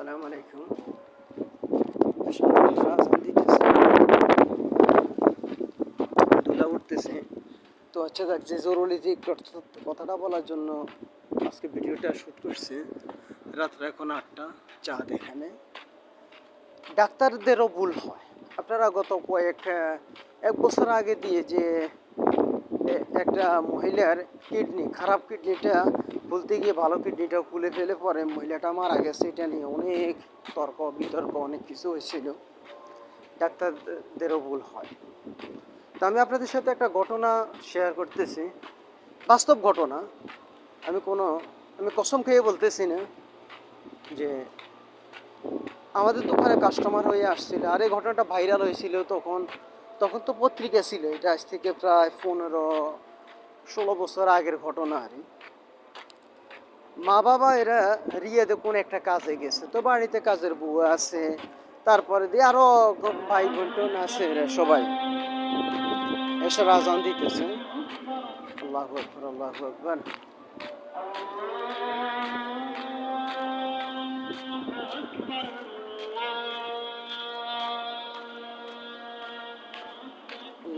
আসসালামু আলাইকুম। উঠতেছে। তো আচ্ছা যে জরুরি যে কথাটা বলার জন্য আজকে ভিডিওটা শ্যুট করছে, রাত্রে এখন আটটা, চা এখানে ডাক্তারদেরও ভুল হয়। আপনারা গত কয়েক এক বছর আগে দিয়ে যে একটা মহিলার কিডনি, খারাপ কিডনিটা খুলতে গিয়ে ভালো কিডনিটা খুলে ফেলে পরে মহিলাটা মারা গেছে, এটা নিয়ে অনেক তর্ক, বিতর্ক, অনেক কিছু হয়েছিল। ডাক্তারদেরও ভুল হয়। তো আমি আপনাদের সাথে একটা ঘটনা শেয়ার করতেছি। বাস্তব ঘটনা। আমি কোনো, আমি কসম খেয়ে বলতেছি না যে আমাদের দোকানে কাস্টমার হয়ে আসছিল। আর এই ঘটনাটা ভাইরাল হয়েছিল তখন তখন তো পত্রিকা ছিল, এটা আজ থেকে প্রায় পনেরো, ষোলো বছর আগের ঘটনা আর মা বাবা এরা রিয়াদে কোন একটা কাজে গেছে, তো বাড়িতে কাজের বউ আছে, তারপরে দিয়ে আরও ভাই বোন আছে এরা সবাই। এসে রাজান দিতেছে। আল্লাহ আকবর আল্লাহ আকবর।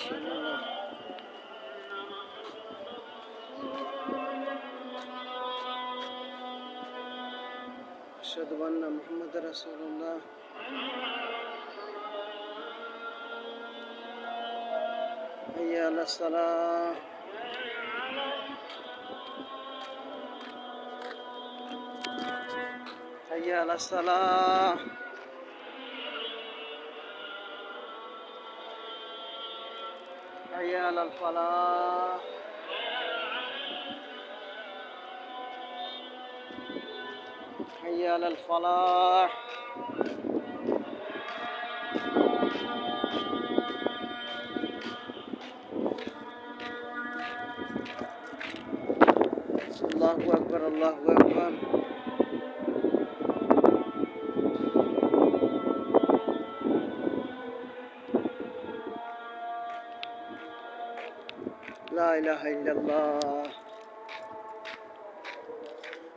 أشهد أن محمد رسول الله. حي على الصلاة. حي على الصلاة. حي على الفلاح. حي الفلاح. الله أكبر الله أكبر.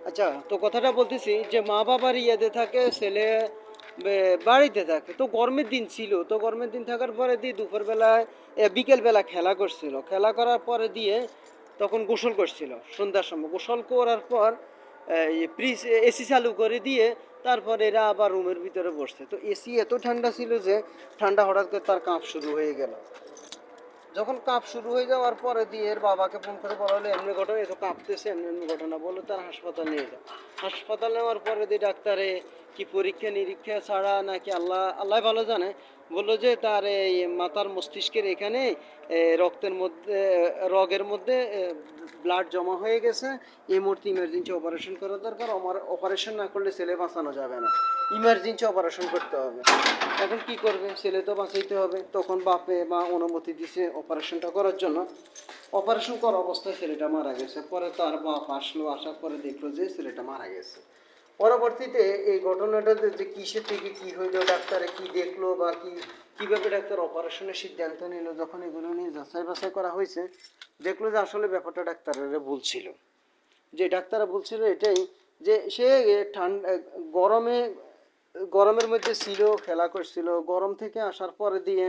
আচ্ছা তো কথাটা বলতেছি যে মা বাবার ইয়াতে থাকে, ছেলে বাড়িতে থাকে। তো গরমের দিন ছিল, তো গরমের দিন থাকার পরে দিয়ে দুপুরবেলায় বিকেলবেলা খেলা করছিল। খেলা করার পরে দিয়ে তখন গোসল করছিল, সন্ধ্যার সময়। গোসল করার পর ফ্রিজ এসি চালু করে দিয়ে তারপর এরা আবার রুমের ভিতরে বসছে। তো এসি এত ঠান্ডা ছিল যে ঠান্ডা হঠাৎ করে তার কাঁপ শুরু হয়ে গেল। যখন কাঁপ শুরু হয়ে যাওয়ার পরে দিয়ে এর বাবাকে ফোন করে বলা হলো, এমনি ঘটনা এত কাঁপতেছে, এমনি এমনি ঘটনা। বলল, তার হাসপাতাল নিয়ে যাও। হাসপাতাল নেওয়ার পরে দিয়ে ডাক্তারে কি পরীক্ষা নিরীক্ষা ছাড়া নাকি আল্লাহ আল্লাহ ভালো জানে। বলল যে তার এই মাথার মস্তিষ্কের এখানে রক্তের মধ্যে রগের মধ্যে ব্লাড জমা হয়ে গেছে। এই মুহূর্তে ইমার্জেন্সি অপারেশন করা দরকার। আমার অপারেশন না করলে ছেলে বাঁচানো যাবে না। ইমার্জেন্সি অপারেশন করতে হবে। এখন কি করবে? ছেলে তো বাঁচাইতে হবে। তখন বাপে মা অনুমতি দিছে অপারেশনটা করার জন্য। অপারেশন করা অবস্থায় ছেলেটা মারা গেছে। পরে তার বাপ আসলো, আসার পরে দেখল যে ছেলেটা মারা গেছে। পরবর্তীতে এই ঘটনাটাতে যে কিসের থেকে কি হইল, ডাক্তারে কি দেখল বা কি, কীভাবে ডাক্তার অপারেশনের সিদ্ধান্ত নিল, যখন এগুলো নিয়ে যাচাই বাছাই করা হয়েছে, দেখল যে আসলে ব্যাপারটা ডাক্তারের ভুল ছিল যে ডাক্তাররা বলছিল এটাই যে সে ঠান্ডা, গরমে, গরমের মধ্যে ছিল, খেলা করছিল, গরম থেকে আসার পরে দিয়ে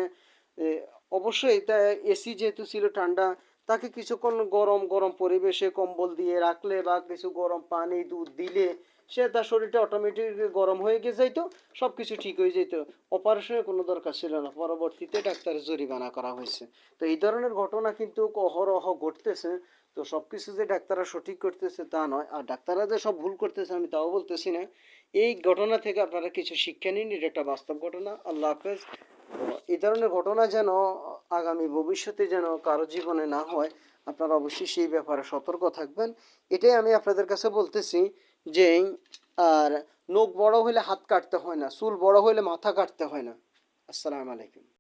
অবশ্যই তা এসি যেহেতু ছিল ঠান্ডা তাকে কিছুক্ষণ গরম গরম পরিবেশে কম্বল দিয়ে রাখলে বা কিছু গরম পানি, দুধ দিলে সে তার শরীরটা অটোমেটিক গরম হয়ে গিয়ে যাইতো সব কিছু ঠিক হয়ে যেত অপারেশনের কোনো দরকার ছিল না। পরবর্তীতে ডাক্তারের জরিমানা করা হয়েছে। তো এই ধরনের ঘটনা কিন্তু অহরহ ঘটতেছে। তো সব কিছু যে ডাক্তাররা সঠিক করতেছে তা নয়। আর ডাক্তাররা যে সব ভুল করতেছে, আমি তাও বলতেছি না। এই ঘটনা থেকে আপনারা কিছু শিক্ষা নিন। এটা একটা বাস্তব ঘটনা। আল্লাহ হাফেজ। এই ধরনের ঘটনা যেন আগামী ভবিষ্যতে যেন কারও জীবনে না হয়, আপনারা অবশ্যই সেই ব্যাপারে সতর্ক থাকবেন। এটাই আমি আপনাদের কাছে বলতেছি যে, আর নখ বড় হলে হাত কাটতে হয় না, চুল বড় হলে মাথা কাটতে হয় না। আসসালামু আলাইকুম।